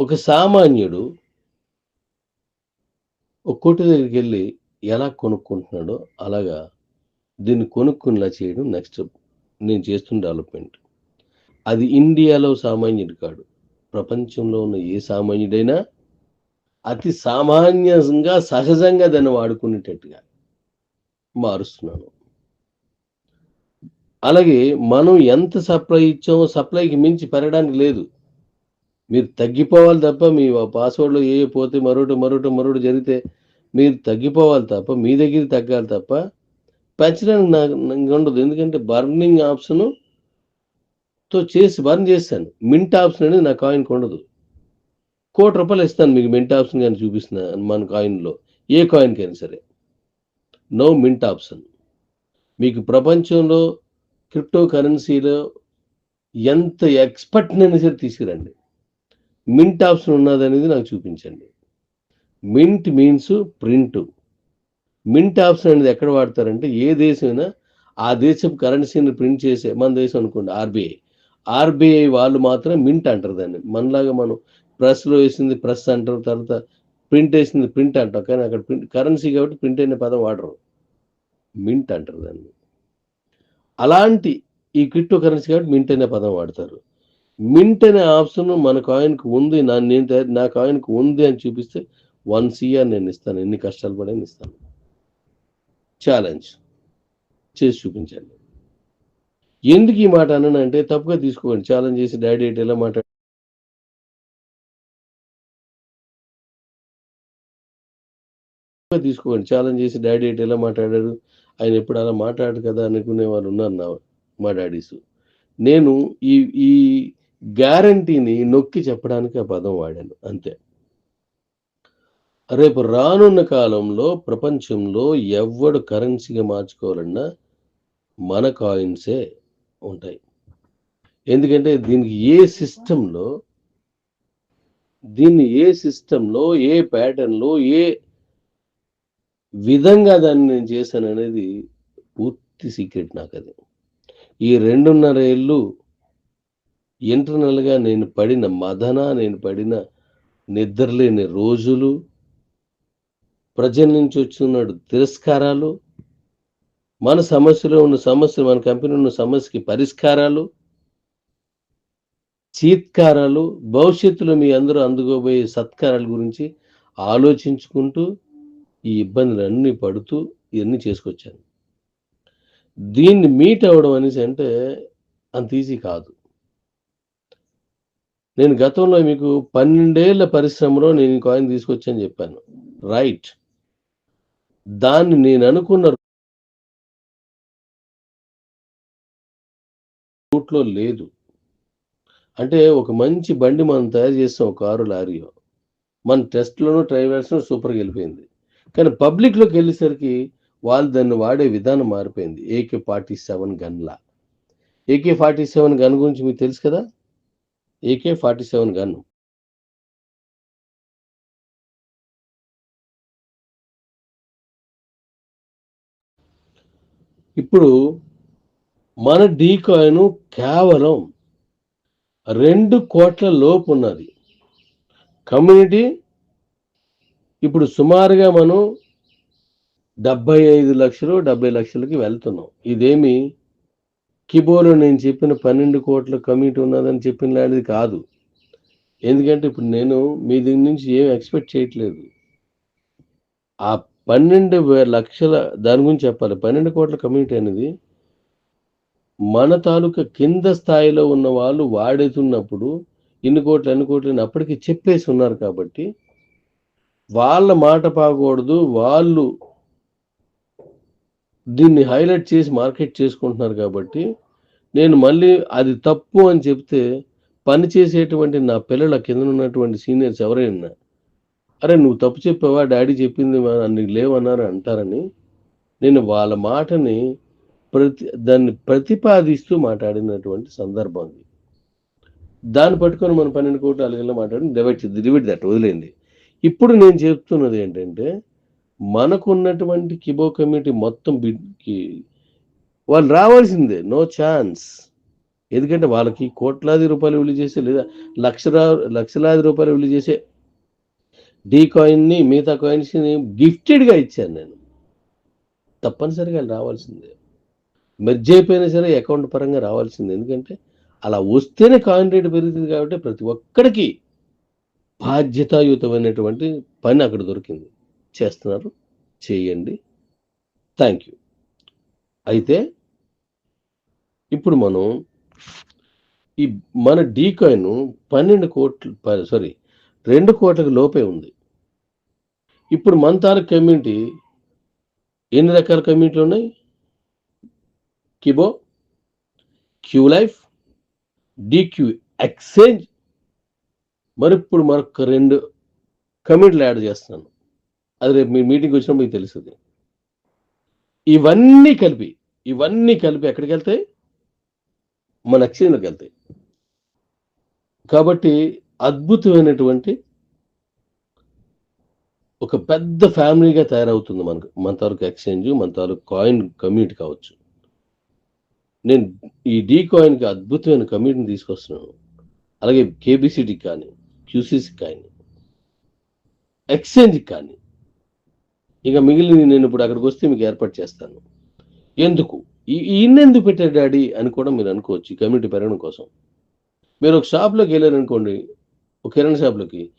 ఒక సామాన్యుడు ఒక కొట్టు దగ్గరికి వెళ్ళి ఎలా కొనుక్కుంటున్నాడో అలాగా దీన్ని కొనుక్కునేలా చేయడం నెక్స్ట్ నేను చేస్తున్న డెవలప్మెంట్ అది ఇండియాలో సామాన్యుడు కాడు. ప్రపంచంలో ఉన్న ఏ సామాన్యుడైనా అతి సామాన్యంగా సహజంగా దాన్ని వాడుకునేటట్టుగా మారుస్తున్నాను అలాగే మనం ఎంత సప్లై ఇచ్చామో సప్లైకి మించి పెరగడానికి లేదు. మీరు తగ్గిపోవాలి తప్ప మీ పాస్వర్డ్లో ఏ పోతే మరొకటి మరొకటి మరొకటి జరిగితే మీరు తగ్గిపోవాలి తప్ప మీ దగ్గర తగ్గాలి తప్ప పెంచడానికి నాకు నాకు ఉండదు. ఎందుకంటే బర్నింగ్ ఆప్షన్తో చేసి బర్న్ చేస్తాను. మింట్ ఆప్షన్ అనేది నా కాయిన్కి ఉండదు. కోటి రూపాయలు ఇస్తాను మీకు మింట్ ఆప్షన్ కానీ చూపిస్తున్నా మన కాయిన్లో. ఏ కాయిన్కైనా సరే. No mint option. మీకు ప్రపంచంలో క్రిప్టో కరెన్సీలో ఎంత ఎక్స్పర్ట్నైనా సరే తీసుకురండి. మింట్ ఆప్షన్ ఉన్నది అనేది నాకు చూపించండి. Mint means print mint option అనేది ఎక్కడ వాడతారంటే ఏ దేశమైనా ఆ దేశపు కరెన్సీని ప్రింట్ చేసే మన దేశం అనుకోండి ఆర్బీఐ ఆర్బీఐ వాళ్ళు మాత్రం మింట్ అంటారు దాన్ని. మనలాగా మనం ప్రెస్లో వేసింది ప్రెస్ అంటారు తర్వాత ప్రింట్ వేసింది ప్రింట్ అంటాం కానీ అక్కడ ప్రింట్ కరెన్సీ కాబట్టి ప్రింట్ అయిన పదం వాడరు. మింట్ అంటారు దాన్ని. అలాంటి ఈ క్రిప్టో కరెన్సీ కాబట్టి మింట్ అనే పదం వాడతారు. మింట్ అనే ఆప్షన్ మన కాయిన్కి ఉంది నా నేను నా కాయిన్కి ఉంది అని చూపిస్తే వన్ సిఆర్ నేను ఇస్తాను ఎన్ని కష్టాలు పడే ఇస్తాను. ఛాలెంజ్ చేసి చూపించండి. ఎందుకు ఈ మాట అన్నానంటే తప్పుగా తీసుకోండి ఛాలెంజ్ చేసి డాడీ ఎట్ ఎలా మాట్లాడు తీసుకోండి ఛాలెంజ్ చేసి డాడీ ఎట్ ఎలా మాట్లాడారు? ఆయన ఎప్పుడు అలా మాట్లాడు కదా అనుకునే వాళ్ళు ఉన్నారు నా మా డాడీస్. నేను ఈ ఈ గ్యారంటీని నొక్కి చెప్పడానికి ఆ పదం వాడాను అంతే. రేపు రానున్న కాలంలో ప్రపంచంలో ఎవడు కరెన్సీగా మార్చుకోవాలన్నా మన కాయిన్సే ఉంటాయి. ఎందుకంటే దీనికి ఏ సిస్టంలో దీన్ని ఏ సిస్టంలో ఏ ప్యాటర్న్లో ఏ విధంగా దాన్ని నేను చేశాను అనేది పూర్తి సీక్రెట్ నాకు అది ఈ రెండున్నర ఏళ్ళు ఇంటర్నల్గా నేను పడిన మదన నేను పడిన నిద్రలేని రోజులు ప్రజల నుంచి వచ్చినాడు తిరస్కారాలు మన సమస్యలో ఉన్న సమస్య మన కంపెనీ ఉన్న సమస్యకి పరిష్కారాలు చీత్కారాలు భవిష్యత్తులో మీ అందరూ అందుకోబోయే సత్కారాల గురించి ఆలోచించుకుంటూ ఈ ఇబ్బందులన్నీ పడుతూ ఇవన్నీ చేసుకొచ్చాను. దీన్ని మీట్ అవ్వడం అనేసి అంటే అంత ఈజీ కాదు. నేను గతంలో మీకు పన్నెండేళ్ళ పరిశ్రమలో నేను ఈ కాయిన్ తీసుకొచ్చని చెప్పాను. రైట్ దాన్ని నేను అనుకున్న రూట్లో లేదు. అంటే ఒక మంచి బండి మనం తయారు చేస్తాం ఒక కారు లారీలో. మన టెస్ట్లోనూ ట్రైవర్స్లో సూపర్గా వెళ్ళిపోయింది. కానీ పబ్లిక్లోకి వెళ్ళేసరికి వాళ్ళు దాన్ని వాడే విధానం మారిపోయింది. ఏకే ఫార్టీ సెవెన్ గన్లా ఏకే ఫార్టీ సెవెన్ గన్ గురించి మీకు తెలుసు కదా? ఏకే ఫార్టీ సెవెన్ గన్ను ఇప్పుడు మన డీ కాయిన్ కేవలం రెండు కోట్ల లోపు ఉన్నది. కమ్యూనిటీ ఇప్పుడు సుమారుగా మనం డెబ్బై ఐదు లక్షలు డెబ్బై లక్షలకి వెళ్తున్నాం. ఇదేమి కిబోలో నేను చెప్పిన పన్నెండు కోట్ల కమిటీ ఉన్నదని చెప్పిన లాంటిది కాదు. ఎందుకంటే ఇప్పుడు నేను మీ దగ్గర నుంచి ఏం ఎక్స్పెక్ట్ చేయట్లేదు. ఆ పన్నెండు లక్షల దాని గురించి చెప్పాలి. పన్నెండు కోట్ల కమ్యూనిటీ అనేది మన తాలూకా కింద స్థాయిలో ఉన్న వాళ్ళు వాడుతున్నప్పుడు ఇన్ని కోట్లు ఎన్ని కోట్లని అప్పటికి చెప్పేసి ఉన్నారు కాబట్టి వాళ్ళ మాట పాకూడదు. వాళ్ళు దీన్ని హైలైట్ చేసి మార్కెట్ చేసుకుంటున్నారు కాబట్టి నేను మళ్ళీ అది తప్పు అని చెప్తే పని చేసేటువంటి నా పిల్లల కింద ఉన్నటువంటి సీనియర్స్ ఎవరైనా అరే నువ్వు తప్పు చెప్పావా? డాడీ చెప్పింది మా- నీకు లేవన్నారు అంటారని నేను వాళ్ళ మాటని ప్రతి దాన్ని ప్రతిపాదిస్తూ మాట్లాడినటువంటి సందర్భం ఇది దాన్ని పట్టుకొని మనం పన్నెండు కోట్లు అలాగే మాట్లాడి డివైడ్ దివిడి దట్ వదిలేండి ఇప్పుడు నేను చెప్తున్నది ఏంటంటే మనకు ఉన్నటువంటి కిబో కమిటీ మొత్తం బిడ్కి వాళ్ళు రావాల్సిందే. నో ఛాన్స్ ఎందుకంటే వాళ్ళకి కోట్లాది రూపాయలు విలువ చేసే లేదా లక్షలా లక్షలాది రూపాయలు విలువ చేసే డీ కాయిన్ని మిగతా కాయిన్స్ని గిఫ్టెడ్గా ఇచ్చాను నేను. తప్పనిసరిగా రావాల్సిందే. మెర్జ్ అయిపోయినా సరే అకౌంట్ పరంగా రావాల్సిందే. ఎందుకంటే అలా వస్తేనే కాయిన్ రేట్ పెరుగుతుంది కాబట్టి ప్రతి ఒక్కడికి బాధ్యతాయుతమైనటువంటి పని అక్కడ దొరికింది. చేస్తున్నారు. చేయండి. Thank you. అయితే ఇప్పుడు మనం ఈ మన డీకాయిన్ పన్నెండు కోట్లు సారీ రెండు కోట్లకు లోపే ఉంది. ఇప్పుడు మన తాలూకు కమ్యూనిటీ ఎన్ని రకాల కమ్యూనిటీలు ఉన్నాయి? కిబో క్యూ లైఫ్ డిక్యూ ఎక్స్చేంజ్. మరి ఇప్పుడు మరొక రెండు కమ్యూనిటీలు యాడ్ చేస్తున్నాను. అది రేపు మీ మీటింగ్ వచ్చినప్పుడు మీకు తెలుస్తుంది. ఇవన్నీ కలిపి ఇవన్నీ కలిపి ఎక్కడికి వెళ్తాయి? మన ఎక్స్చేంజ్లోకి వెళ్తాయి. కాబట్టి అద్భుతమైనటువంటి ఒక పెద్ద ఫ్యామిలీగా తయారవుతుంది మనకు మన తాలూకు ఎక్స్చేంజ్ మన తాలూకు కాయిన్ కమ్యూనిటీ కావచ్చు. నేను ఈ డీ కాయిన్కి అద్భుతమైన కమ్యూనిటీని తీసుకొస్తున్నాను. అలాగే కేబిసిటీకి కానీ క్యూసీసీకి కానీ ఎక్స్చేంజ్కి కానీ ఇక మిగిలిన నేను ఇప్పుడు అక్కడికి వస్తే మీకు ఏర్పాటు చేస్తాను. ఎందుకు? ఈ- పెట్టారు డాడీ అని కూడా మీరు అనుకోవచ్చు ఈ కమ్యూనిటీ పెరగడం కోసం. మీరు ఒక షాప్లోకి వెళ్ళారనుకోండి ఒక కిరాణా షాప్లోకి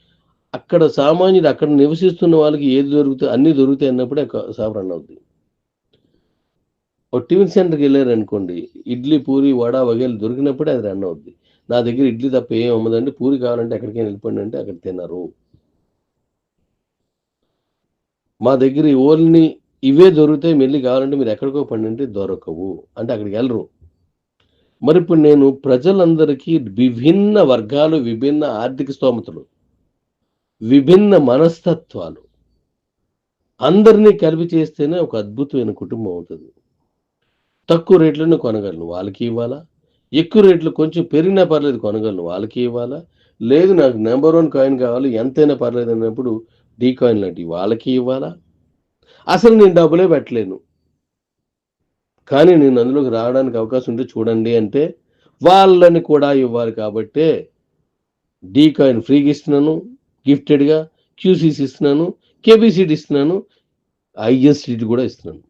అక్కడ సామాన్యుడు అక్కడ నివసిస్తున్న వాళ్ళకి ఏది దొరుకుతాయి అన్నీ దొరుకుతాయి అన్నప్పుడే షాప్ రన్ అవుతుంది ఒక టిఫిన్ సెంటర్కి వెళ్ళారనుకోండి ఇడ్లీ పూరి వడ వగేలు దొరికినప్పుడే అది రన్ అవుద్ది. నా దగ్గర ఇడ్లీ తప్ప ఏం అమ్మదండి పూరి కావాలంటే ఎక్కడికైనా వెళ్ళిపోండి అంటే అక్కడ తిన్నారు మా దగ్గర ఓన్లీ ఇవే దొరుకుతాయి మళ్ళీ కావాలంటే మీరు ఎక్కడికో పండి అంటే దొరకవు. అంటే అక్కడికి వెళ్ళరు. మరి ఇప్పుడు నేను ప్రజలందరికీ విభిన్న వర్గాలు విభిన్న ఆర్థిక స్తోమతలు విభిన్న మనస్తత్వాలు అందరినీ కలిపి చేస్తేనే ఒక అద్భుతమైన కుటుంబం అవుతుంది. తక్కువ రేట్లను కొనగలను వాళ్ళకి ఇవ్వాలా? ఎక్కువ రేట్లు కొంచెం పెరిగినా పర్లేదు కొనగలను వాళ్ళకి ఇవ్వాలా? లేదు నాకు నెంబర్ వన్ కాయిన్ కావాలి ఎంతైనా పర్లేదు అన్నప్పుడు డీకాయిన్ లాంటివి వాళ్ళకి ఇవ్వాలా? అసలు నేను డబ్బులే పెట్టలేను. కానీ నేను అందులోకి రావడానికి అవకాశం ఉంటే చూడండి అంటే వాళ్ళని కూడా ఇవ్వాలి కాబట్టే డీ కాయిన్ ఫ్రీగా ఇస్తున్నాను గిఫ్టెడ్గా క్యూసీసీ ఇస్తున్నాను కేబీసీటీ ఇస్తున్నాను ఐఎస్టీ కూడా ఇస్తున్నాను.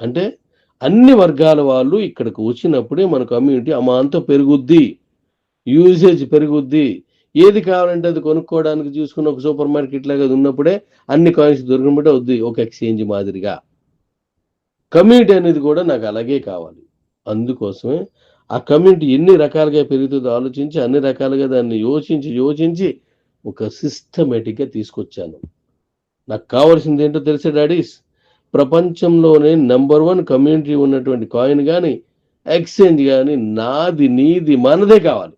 అంటే అన్ని వర్గాల వాళ్ళు ఇక్కడికి వచ్చినప్పుడే మన కమ్యూనిటీ అమాంతం పెరుగుద్ది యూసేజ్ పెరుగుద్ది ఏది కావాలంటే అది కొనుక్కోవడానికి చూసుకున్న ఒక సూపర్ మార్కెట్ లాగా అది ఉన్నప్పుడే అన్ని కాయిన్స్ దొరికినప్పుడే వద్దు ఒక ఎక్స్చేంజ్ మాదిరిగా. కమ్యూనిటీ అనేది కూడా నాకు అలాగే కావాలి. అందుకోసమే ఆ కమ్యూనిటీ ఎన్ని రకాలుగా పెరుగుతుందో ఆలోచించి అన్ని రకాలుగా దాన్ని యోచించి యోచించి ఒక సిస్టమేటిక్గా తీసుకొచ్చాను. నాకు కావాల్సింది ఏంటో తెలిసే డాడీస్? ప్రపంచంలోనే నెంబర్ వన్ కమ్యూనిటీ ఉన్నటువంటి కాయిన్ కానీ ఎక్స్చేంజ్ కానీ నాది నీది మనదే కావాలి.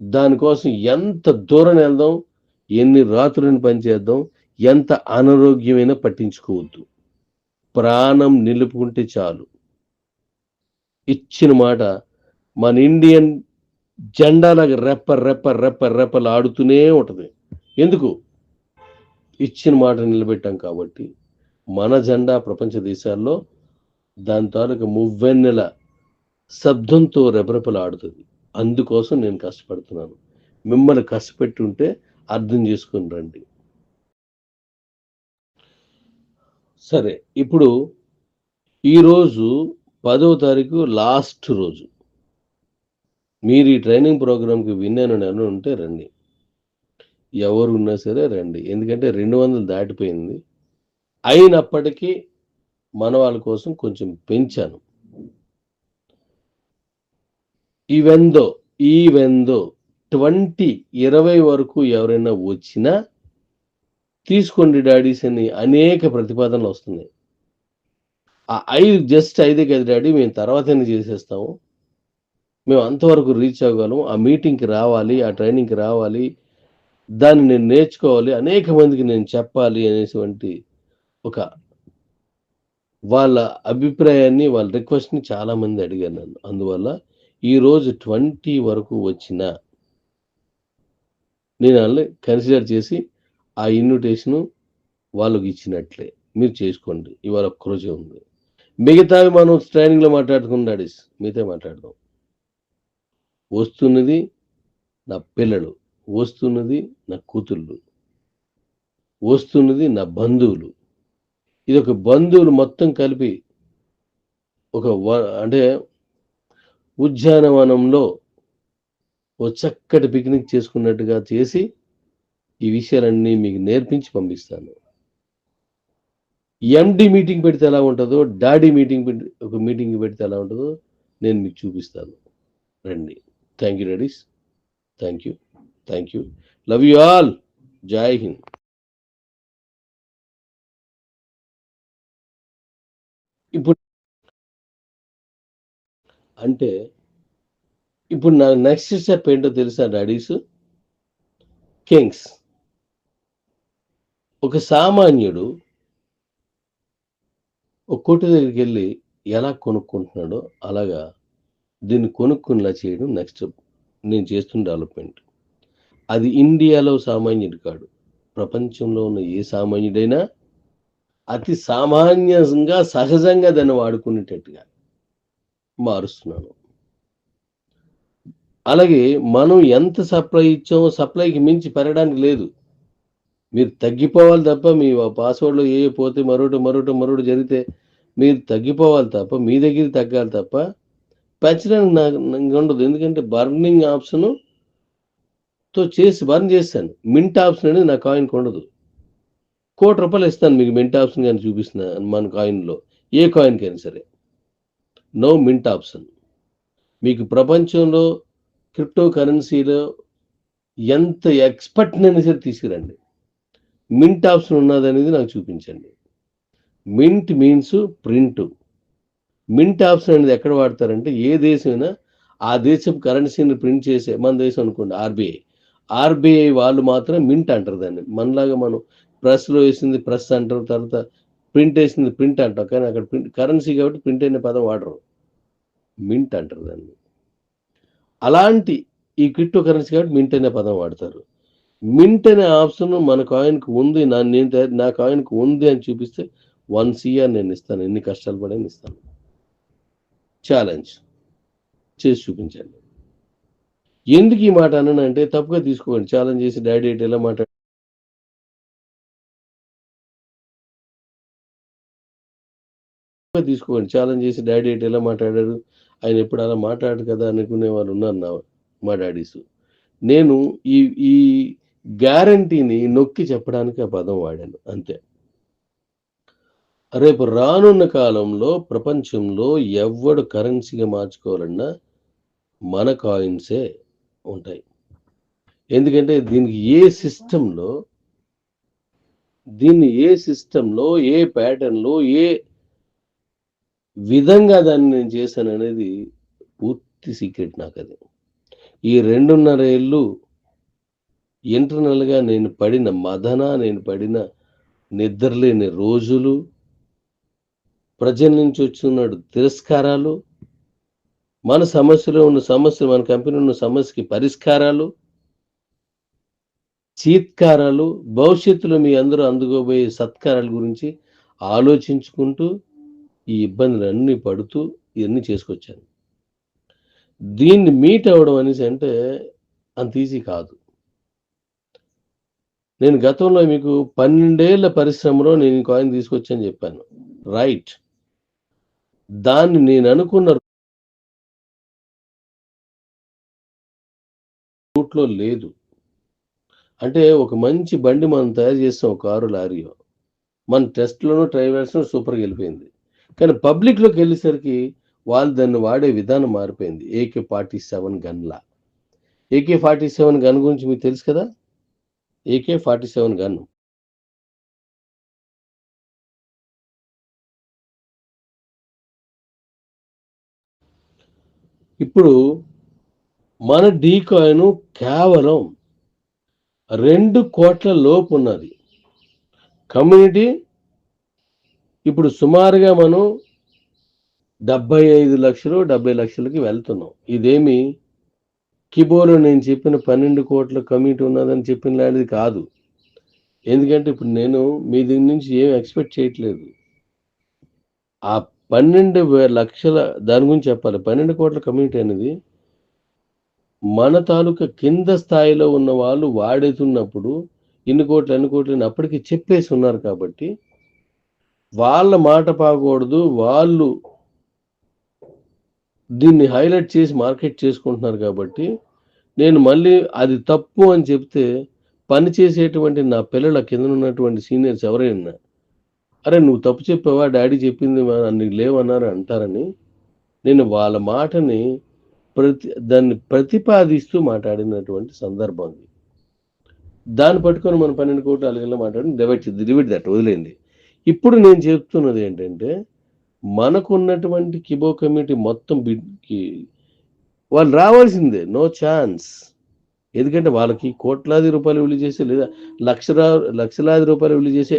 దానికోసం ఎంత దూరం వెళ్దాం ఎన్ని రాత్రులను పనిచేద్దాం ఎంత అనారోగ్యమైనా పట్టించుకోవద్దు. ప్రాణం నిలుపుకుంటే చాలు. ఇచ్చిన మాట మన ఇండియన్ జెండాలాగా రెప్ప రెప్ప రెప్ప రెప్పలు ఆడుతూనే ఉంటుంది. ఎందుకు? ఇచ్చిన మాట నిలబెట్టాం కాబట్టి మన జెండా ప్రపంచ దేశాల్లో దాని తాలూకు మువ్వెన్నెల శబ్దంతో రెపరెపలు ఆడుతుంది అందుకోసం నేను కష్టపడుతున్నాను. మిమ్మల్ని కష్టపెట్టి ఉంటే అర్థం చేసుకుని రండి. సరే ఇప్పుడు ఈరోజు పదవ తారీఖు లాస్ట్ రోజు. మీరు ఈ ట్రైనింగ్ ప్రోగ్రామ్కి విన్నాను అని ఉంటే రండి. ఎవరు ఉన్నా సరే రండి. ఎందుకంటే రెండు వందలు దాటిపోయింది. అయినప్పటికీ మన వాళ్ళ కోసం కొంచెం పెంచాను. ఈవెందో ఈవెందో ట్వంటీ ఇరవై వరకు ఎవరైనా వచ్చినా తీసుకోండి డాడీస్ అని అనేక ప్రతిపాదనలు వస్తున్నాయి. ఆ ఐదు జస్ట్ ఐదే కదా డాడీ మేము తర్వాత చేసేస్తాము. మేము అంతవరకు రీచ్ అవ్వగలం. ఆ మీటింగ్కి రావాలి ఆ ట్రైనింగ్కి రావాలి. దాన్ని నేను నేర్చుకోవాలి. అనేక మందికి నేను చెప్పాలి అనేటువంటి ఒక వాళ్ళ అభిప్రాయాన్ని వాళ్ళ రిక్వెస్ట్ని చాలామంది అడిగాను అడిగారు నన్ను. అందువల్ల ఈరోజు ట్వంటీ వరకు వచ్చిన నేను వాళ్ళని కన్సిడర్ చేసి ఆ ఇన్విటేషను వాళ్ళకి ఇచ్చినట్లే. మీరు చేసుకోండి. ఇవాళ ఒక్కరోజే ఉంది. మిగతావి మనం ట్రైనింగ్లో మాట్లాడుకున్న డాడీస్ మిగతా మాట్లాడదాం. వస్తున్నది నా పిల్లలు. వస్తున్నది నా కూతుళ్ళు. వస్తున్నది నా బంధువులు. ఇది ఒక బంధువులు మొత్తం కలిపి ఒక వ- అంటే ఉద్యానవనంలో ఓ చక్కటి పిక్నిక్ చేసుకున్నట్టుగా చేసి ఈ విషయాలన్నీ మీకు నేర్పించి పంపిస్తాను. ఎండి మీటింగ్ పెడితే ఎలా ఉంటుందో డాడీ మీటింగ్ పెట్టి ఒక మీటింగ్ పెడితే ఎలా ఉంటుందో నేను మీకు చూపిస్తాను. రండి. Thank you daddies thank you thank you love you all జై హింద్ ఇప్పుడు అంటే ఇప్పుడు నా నెక్స్ట్ స్టెప్ ఏంటో తెలుసా డాడీస్? కింగ్స్. ఒక సామాన్యుడు ఒక కొట్టు దగ్గరికి వెళ్ళి ఎలా కొనుక్కుంటున్నాడో అలాగా దీన్ని కొనుక్కునేలా చేయడం నెక్స్ట్ నేను చేస్తున్న డెవలప్మెంట్ అది ఇండియాలో సామాన్యుడు కాడు. ప్రపంచంలో ఉన్న ఏ సామాన్యుడైనా అతి సామాన్యంగా సహజంగా దాన్ని వాడుకునేటట్టుగా. మారుస్తున్నాను. అలాగే మనం ఎంత సప్లై ఇచ్చామో సప్లైకి మించి పెరగడానికి లేదు. మీరు తగ్గిపోవాలి తప్ప మీ పాస్వర్డ్లో ఏ పోతే మరొకటి మరొకటి మరొకటి జరిగితే మీరు తగ్గిపోవాలి తప్ప మీ దగ్గర తగ్గాలి తప్ప పెంచడానికి నాకు ఉండదు. ఎందుకంటే బర్నింగ్ ఆప్షన్తో చేసి బర్న్ చేస్తాను మింట్ ఆప్షన్ అనేది నా కాయిన్కి ఉండదు. కోటి రూపాయలు ఇస్తాను మీకు మింట్ ఆప్షన్ కానీ చూపిస్తున్నాను మన కాయిన్లో. ఏ కాయిన్కి అయినా సరే. నో మింట్ ఆప్షన్ మీకు ప్రపంచంలో క్రిప్టో కరెన్సీలో ఎంత ఎక్స్పర్ట్నైనా సరే తీసుకురండి. మింట్ ఆప్షన్ ఉన్నదనేది నాకు చూపించండి. Mint means print mint option అనేది ఎక్కడ వాడతారంటే ఏ దేశమైనా ఆ దేశం కరెన్సీని ప్రింట్ చేసే మన దేశం అనుకోండి ఆర్బీఐ ఆర్బీఐ వాళ్ళు మాత్రం మింట్ అంటారు దాన్ని. మనలాగా మనం ప్రెస్లో వేసింది ప్రెస్ అంటారు తర్వాత ప్రింట్ వేసింది ప్రింట్ అంటాం కానీ అక్కడ ప్రింట్ కరెన్సీ కాబట్టి ప్రింట్ అయిన పదం వాడరు. మింట్ అంటారు దాన్ని. అలాంటి ఈ క్రిప్టో కరెన్సీ కాబట్టి మింట్ అనే పదం వాడతారు. మింట్ అనే ఆప్షన్ మన కాయిన్కి ఉంది. నా నేను తయారు- నా కాయిన్కి ఉంది అని చూపిస్తే వన్ సిఆర్ నేను ఇస్తాను. ఎన్ని కష్టాలు పడే ఇస్తాను. ఛాలెంజ్. చేసి చూపించండి. ఎందుకు ఈ మాట అన్నానంటే తప్పుగా తీసుకోండి ఛాలెంజ్ చేసి డాడీ ఎలా మాట్లాడు తప్పుగా తీసుకోండి ఛాలెంజ్ చేసి డాడీ ఏంటి ఎలా మాట్లాడారు ఆయన ఎప్పుడు అలా మాట్లాడు కదా అనుకునే వాళ్ళు ఉన్నారు నా మా డాడీస్. నేను ఈ ఈ గ్యారంటీని నొక్కి చెప్పడానికి ఆ పదం వాడాను. అంతే. రేపు రానున్న కాలంలో ప్రపంచంలో ఎవడు కరెన్సీగా మార్చుకోవాలన్నా మన కాయిన్సే ఉంటాయి. ఎందుకంటే దీనికి ఏ సిస్టంలో దీన్ని ఏ సిస్టంలో ఏ ప్యాటర్న్లో ఏ విధంగా దాన్ని నేను చేశాను అనేది పూర్తి సీక్రెట్ నాకు అది ఈ రెండున్నర ఏళ్ళు ఇంటర్నల్గా నేను పడిన మదన నేను పడిన నిద్రలేని రోజులు ప్రజల నుంచి వచ్చినాడు తిరస్కారాలు మన సమస్యలో ఉన్న సమస్య మన కంపెనీ ఉన్న సమస్యకి పరిష్కారాలు చీత్కారాలు భవిష్యత్తులో మీ అందరూ అందుకోబోయే సత్కారాల గురించి ఆలోచించుకుంటూ ఈ ఇబ్బందులన్నీ పడుతూ ఇవన్నీ చేసుకొచ్చాను. దీన్ని మీట్ అవ్వడం అనేసి అంటే అంత ఈజీ కాదు. నేను గతంలో మీకు పన్నెండేళ్ళ పరిశ్రమలో నేను కాయిన్ తీసుకొచ్చని చెప్పాను. రైట్ దాన్ని నేను అనుకున్న రూట్లో లేదు. అంటే ఒక మంచి బండి మనం తయారు చేస్తాం కారు లారీయో మన టెస్ట్లోనూ ట్రైవల్స్లో సూపర్గా వెళ్ళిపోయింది. కానీ పబ్లిక్లోకి వెళ్ళేసరికి వాళ్ళు దాన్ని వాడే విధానం మారిపోయింది. ఏకే ఫార్టీ సెవెన్ గన్లా ఏకే ఫార్టీ సెవెన్ గన్ గురించి మీకు తెలుసు కదా? AK forty seven gun. ఇప్పుడు మన డీకాయిన్ కేవలం రెండు కోట్ల లోపు ఉన్నది. కమ్యూనిటీ ఇప్పుడు సుమారుగా మనం డెబ్బై ఐదు లక్షలు డెబ్బై లక్షలకి వెళ్తున్నాం. ఇదేమి? కిబోలో నేను చెప్పిన పన్నెండు కోట్ల కమిటీ ఉన్నదని చెప్పిన లాంటిది కాదు. ఎందుకంటే ఇప్పుడు నేను మీ దగ్గర నుంచి ఏం ఎక్స్పెక్ట్ చేయట్లేదు. ఆ పన్నెండు లక్షల దాని గురించి చెప్పాలి. పన్నెండు కోట్ల కమ్యూనిటీ అనేది మన తాలూకా కింద స్థాయిలో ఉన్న వాళ్ళు వాడుతున్నప్పుడు ఇన్ని కోట్లు ఎన్ని కోట్లు అని అప్పటికి చెప్పేసి ఉన్నారు కాబట్టి వాళ్ళ మాట పాకూడదు వాళ్ళు దీన్ని హైలైట్ చేసి మార్కెట్ చేసుకుంటున్నారు కాబట్టి నేను మళ్ళీ అది తప్పు అని చెప్తే పని చేసేటువంటి నా పిల్లల కింద ఉన్నటువంటి సీనియర్స్ ఎవరైనా అరే నువ్వు తప్పు చెప్పావా? డాడీ చెప్పింది మా- నీకు లేవన్నారు అంటారని నేను వాళ్ళ మాటని ప్రతి దాన్ని ప్రతిపాదిస్తూ మాట్లాడినటువంటి సందర్భం ఇది. దాన్ని పట్టుకొని మనం పన్నెండు కోట్లు అలాగే మాట్లాడి డివైడ్ డివైడ్ దట్ వదిలేండి ఇప్పుడు నేను చెప్తున్నది ఏంటంటే మనకున్నటువంటి కిబో కమ్యూనిటీ మొత్తం బిడ్కి వాళ్ళు రావాల్సిందే నో ఛాన్స్ ఎందుకంటే వాళ్ళకి కోట్లాది రూపాయలు విలువ చేసే లేదా లక్షల లక్షలాది రూపాయలు విలువ చేసే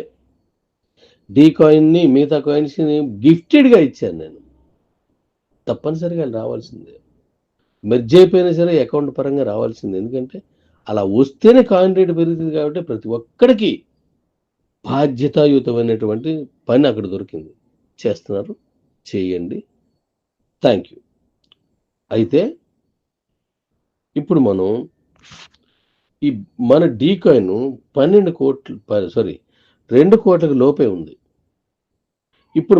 డీ కాయిన్ని మిగతా కాయిన్స్ని గిఫ్టెడ్గా ఇచ్చాను నేను. తప్పనిసరిగా వాళ్ళు రావాల్సిందే. మెర్జ్ అయిపోయినా సరే అకౌంట్ పరంగా రావాల్సిందే. ఎందుకంటే అలా వస్తేనే కాయిన్ రేటు పెరుగుతుంది కాబట్టి ప్రతి ఒక్కడికి బాధ్యతాయుతమైనటువంటి పని అక్కడ దొరికింది. చేస్తున్నారు. చేయండి. థ్యాంక్ యూ అయితే ఇప్పుడు మనం ఈ మన డీకాయిన్ పన్నెండు కోట్లు సారీ రెండు కోట్లకు లోపే ఉంది. ఇప్పుడు